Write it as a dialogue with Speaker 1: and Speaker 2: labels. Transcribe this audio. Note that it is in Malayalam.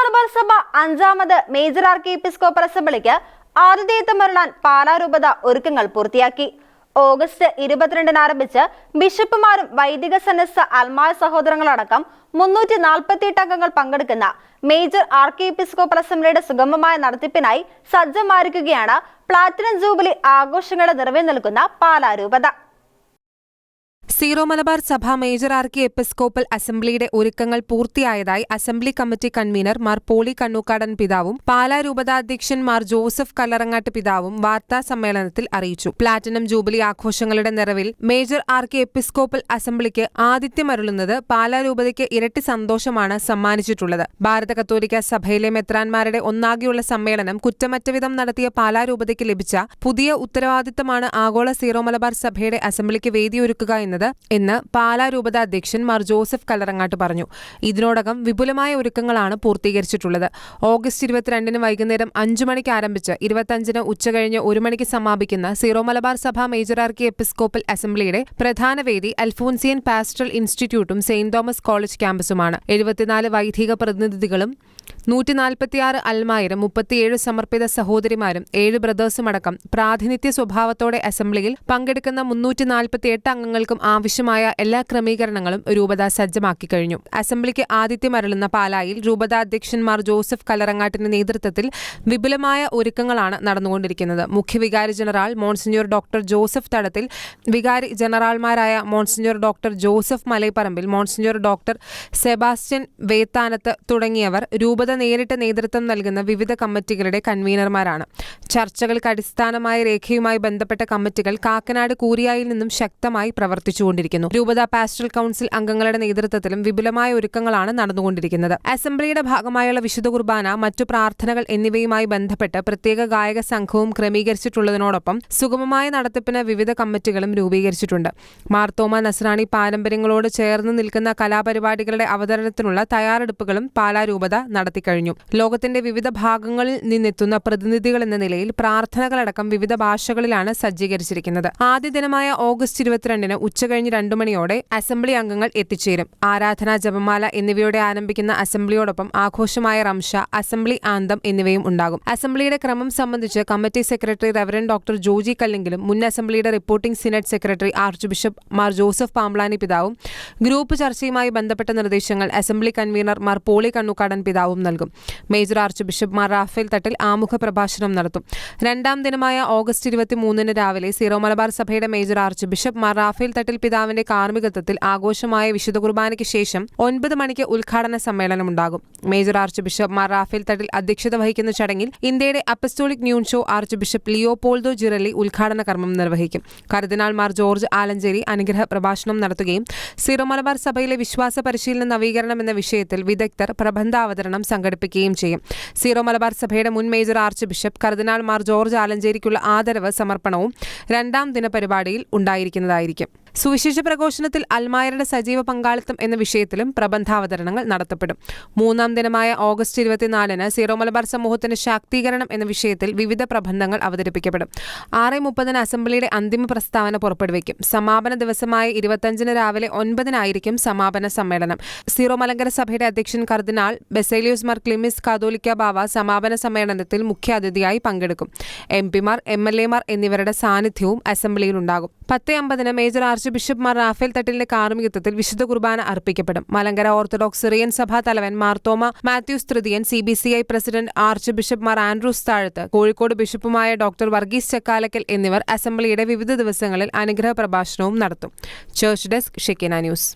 Speaker 1: മലബാർ സഭ അഞ്ചാമത് മേജർ ആർക്കി എപ്പിസ്കോപ്പൽ അസംബ്ലിക്ക് ആതിഥേയത്വമരുളാൻ പാലാരൂപത ഒരുക്കങ്ങൾ പൂർത്തിയാക്കി. ഓഗസ്റ്റ് ഇരുപത്തിരണ്ടിന് ആരംഭിച്ച് ബിഷപ്പുമാരും വൈദിക സന്നദ്ധ അൽമായ സഹോദരങ്ങളടക്കം മുന്നൂറ്റി നാൽപ്പത്തിയെട്ട് അംഗങ്ങൾ പങ്കെടുക്കുന്ന മേജർ ആർക്കി എപ്പിസ്കോപ്പൽ അസംബ്ലിയുടെ സുഗമമായ നടത്തിപ്പിനായി സജ്ജമായിരിക്കുകയാണ് പ്ലാറ്റിനം ജൂബിലി ആഘോഷങ്ങളുടെ നിറവേ നൽകുന്ന പാലാരൂപത.
Speaker 2: സീറോ മലബാർ സഭ മേജർ ആർക്കി എപ്പിസ്കോപ്പൽ അസംബ്ലിയുടെ ഒരുക്കങ്ങൾ പൂർത്തിയായതായി assembly committee convener Mar Poly Kannookadan പിതാവും പാലാ രൂപതാധ്യക്ഷൻ മാർ ജോസഫ് കല്ലറങ്ങാട്ട് പിതാവും വാർത്താ സമ്മേളനത്തിൽ അറിയിച്ചു. പ്ലാറ്റിനം ജൂബിലി ആഘോഷങ്ങളുടെ നിറവിൽ മേജർ ആർക്കി എപ്പിസ്കോപ്പൽ അസംബ്ലിക്ക് ആതിഥ്യമരുളുന്നത് പാലാ രൂപതയ്ക്ക് ഇരട്ടി സന്തോഷമാണ് സമ്മാനിച്ചിട്ടുള്ളത്. ഭാരത കത്തോലിക്ക സഭയിലെ മെത്രാൻമാരുടെ ഒന്നാകെയുള്ള സമ്മേളനം കുറ്റമറ്റവിധം നടത്തിയ പാലാ രൂപതയ്ക്ക് ലഭിച്ച പുതിയ ഉത്തരവാദിത്തമാണ് ആഗോള സീറോ മലബാർ സഭയുടെ അസംബ്ലിക്ക് വേദിയൊരുക്കുക എന്നത് എന്ന് പാലാ രൂപത അധ്യക്ഷൻ മാർ ജോസഫ് കല്ലറങ്ങാട്ട് പറഞ്ഞു. ഇതിനോടകം വിപുലമായ ഒരുക്കങ്ങളാണ് പൂർത്തീകരിച്ചിട്ടുള്ളത്. ഓഗസ്റ്റ് ഇരുപത്തിരണ്ടിന് വൈകുന്നേരം അഞ്ചു മണിക്ക് ആരംഭിച്ച് ഇരുപത്തഞ്ചിന് ഉച്ചകഴിഞ്ഞ് ഒരു മണിക്ക് സമാപിക്കുന്ന സീറോ മലബാർ സഭ മേജർ ആർക്കി എപ്പിസ്കോപ്പൽ അസംബ്ലിയുടെ പ്രധാന വേദി അൽഫോൻസിയൻ പാസ്റ്ററൽ ഇൻസ്റ്റിറ്റ്യൂട്ടും സെയിന്റ് തോമസ് കോളേജ് ക്യാമ്പസുമാണ്. എഴുപത്തിനാല് വൈദിക പ്രതിനിധികളും നൂറ്റി നാൽപ്പത്തിയാറ് അൽമായിരം മുപ്പത്തിയേഴ് സമർപ്പിത സഹോദരിമാരും ഏഴ് ബ്രദേഴ്സും അടക്കം പ്രാതിനിധ്യ സ്വഭാവത്തോടെ അസംബ്ലിയിൽ പങ്കെടുക്കുന്ന മുന്നൂറ്റി നാൽപ്പത്തിയെട്ട് അംഗങ്ങൾക്കും ആവശ്യമായ എല്ലാ ക്രമീകരണങ്ങളും രൂപത സജ്ജമാക്കി കഴിഞ്ഞു. അസംബ്ലിക്ക് ആതിഥ്യമരളുന്ന പാലായിൽ രൂപത അധ്യക്ഷന്മാർ ജോസഫ് കലറങ്ങാട്ടിന്റെ നേതൃത്വത്തിൽ വിപുലമായ ഒരുക്കങ്ങളാണ് നടന്നുകൊണ്ടിരിക്കുന്നത്. മുഖ്യവികാരി general monsignor doctor Joseph Thadathil വികാരി ജനറൽമാരായ monsignor doctor Joseph Malaiparambil monsignor doctor Sebastian Vethanath തുടങ്ങിയവർ രൂപത നേരിട്ട് നേതൃത്വം നൽകുന്ന വിവിധ കമ്മിറ്റികളുടെ കൺവീനർമാരാണ്. ചർച്ചകൾക്ക് അടിസ്ഥാനമായ രേഖയുമായി ബന്ധപ്പെട്ട കമ്മിറ്റികൾ കാക്കനാട് കൂരിയായിൽ നിന്നും ശക്തമായി പ്രവർത്തിച്ചുകൊണ്ടിരിക്കുന്നു. രൂപത പാസ്റ്റൽ കൗൺസിൽ അംഗങ്ങളുടെ നേതൃത്വത്തിലും വിപുലമായ ഒരുക്കങ്ങളാണ് നടന്നുകൊണ്ടിരിക്കുന്നത്. അസംബ്ലിയുടെ ഭാഗമായുള്ള വിശുദ്ധ കുർബാന മറ്റു പ്രാർത്ഥനകൾ എന്നിവയുമായി ബന്ധപ്പെട്ട് പ്രത്യേക ഗായക സംഘവും ക്രമീകരിച്ചിട്ടുള്ളതിനോടൊപ്പം സുഗമമായ നടത്തിപ്പിന് വിവിധ കമ്മിറ്റികളും രൂപീകരിച്ചിട്ടുണ്ട്. മാർത്തോമ നസ്രാണി പാരമ്പര്യങ്ങളോട് ചേർന്ന് നിൽക്കുന്ന കലാപരിപാടികളുടെ അവതരണത്തിനുള്ള തയ്യാറെടുപ്പുകളും പാലാ രൂപത നടത്തിക്കഴിഞ്ഞു. ലോകത്തിന്റെ വിവിധ ഭാഗങ്ങളിൽ നിന്നെത്തുന്ന പ്രതിനിധികൾ എന്ന നിലയിൽ പ്രാർത്ഥനകളടക്കം വിവിധ ഭാഷകളിലാണ് സജ്ജീകരിച്ചിരിക്കുന്നത്. ആദ്യ ദിനമായ ഓഗസ്റ്റ് ഇരുപത്തിരണ്ടിന് ഉച്ചകഴിഞ്ഞ് രണ്ടു മണിയോടെ അസംബ്ലി അംഗങ്ങൾ എത്തിച്ചേരും. ആരാധനാ ജപമാല എന്നിവയോടെ ആരംഭിക്കുന്ന അസംബ്ലിയോടൊപ്പം ആഘോഷമായ റംഷ അസംബ്ലി ആന്തം എന്നിവയും ഉണ്ടാകും. അസംബ്ലിയുടെ ക്രമം സംബന്ധിച്ച് committee secretary reverend doctor Joji കല്ലെങ്കിലും മുൻ അസംബ്ലിയുടെ reporting synod secretary archbishop Mar Joseph Pamplany പിതാവും ഗ്രൂപ്പ് ചർച്ചയുമായി ബന്ധപ്പെട്ട നിർദ്ദേശങ്ങൾ അസംബ്ലി കൺവീനർ മാർ പോളി കണ്ണുക്കാടൻ പിതാവും നൽകും. Major archbishop Mar Raphael Thattil ആമുഖ പ്രഭാഷണം നടത്തും. രണ്ടാം ദിനമായ ഓഗസ്റ്റ് ഇരുപത്തി മൂന്നിന് രാവിലെ സീറോ മലബാർ സഭയുടെ major archbishop Mar Raphael Thattil പിതാവിന്റെ കാർമ്മികത്വത്തിൽ ആഘോഷമായ വിശുദ്ധ കുർബാനയ്ക്ക് ശേഷം ഒൻപത് മണിക്ക് ഉദ്ഘാടന സമ്മേളനം ഉണ്ടാകും. Major archbishop Mar Raphael Thattil അധ്യക്ഷത വഹിക്കുന്ന ചടങ്ങിൽ ഇന്ത്യയുടെ apostolic nuncio archbishop Leopoldo Girelli ഉദ്ഘാടന കർമ്മം നിർവഹിക്കും. കർദിനാൾമാർ ജോർജ് ആലഞ്ചേരി അനുഗ്രഹ പ്രഭാഷണം നടത്തുകയും സീറോ മലബാർ സഭയിലെ വിശ്വാസ പരിശീലന നവീകരണം എന്ന വിഷയത്തിൽ വിദഗ്ധർ പ്രബന്ധാവതരണം സംഘടിപ്പിക്കുകയും ചെയ്യും. സീറോ മലബാർ സഭയുടെ മുൻ major archbishop cardinal Mar George ആലഞ്ചേരിക്കുള്ള ആദരവ് സമർപ്പണവും രണ്ടാം ദിന പരിപാടിയിൽ ഉണ്ടായിരിക്കുന്നതായിരിക്കും. സുവിശേഷ പ്രഘോഷണത്തിൽ അൽമായരുടെ സജീവ പങ്കാളിത്തം എന്ന വിഷയത്തിലും പ്രബന്ധാവതരണങ്ങൾ നടത്തപ്പെടും. മൂന്നാം ദിനമായ ഓഗസ്റ്റ് ഇരുപത്തിനാലിന് സീറോ മലബാർ സമൂഹത്തിന് ശാക്തീകരണം എന്ന വിഷയത്തിൽ വിവിധ പ്രബന്ധങ്ങൾ അവതരിപ്പിക്കപ്പെടും. ആറ് മുപ്പതിന് അസംബ്ലിയുടെ അന്തിമ പ്രസ്താവന പുറപ്പെടുവിക്കും. സമാപന ദിവസമായ ഇരുപത്തഞ്ചിന് രാവിലെ ഒൻപതിനായിരിക്കും സമാപന സമ്മേളനം. സീറോ മലങ്കര സഭയുടെ അധ്യക്ഷൻ കർദിനാൾ ബെസേലിയോസ് മാർ ക്ലിമിസ് കാതോലിക്ക ബാവ സമാപന സമ്മേളനത്തിൽ മുഖ്യാതിഥിയായി പങ്കെടുക്കും. എം പിമാർ എം എൽ എമാർ എന്നിവരുടെ സാന്നിധ്യവും അസംബ്ലിയിലുണ്ടാകും. പത്ത് അമ്പതിന് major archbishop Mar Raphael തട്ടിലിന്റെ കാർമ്മികത്വത്തിൽ വിശുദ്ധ കുർബാന അർപ്പിക്കപ്പെടും. മലങ്കര ഓർത്തഡോക്സ് സിറിയൻ സഭാ തലവൻ Marthoma Mathews തൃതീയൻ C B C I president archbishop Mar Andrews Thazhath Kozhikode ബിഷപ്പുമായ doctor Varghese Chakkalakkal എന്നിവർ അസംബ്ലിയുടെ വിവിധ ദിവസങ്ങളിൽ അനുഗ്രഹ പ്രഭാഷണവും നടത്തും. Church desk Shekinah news.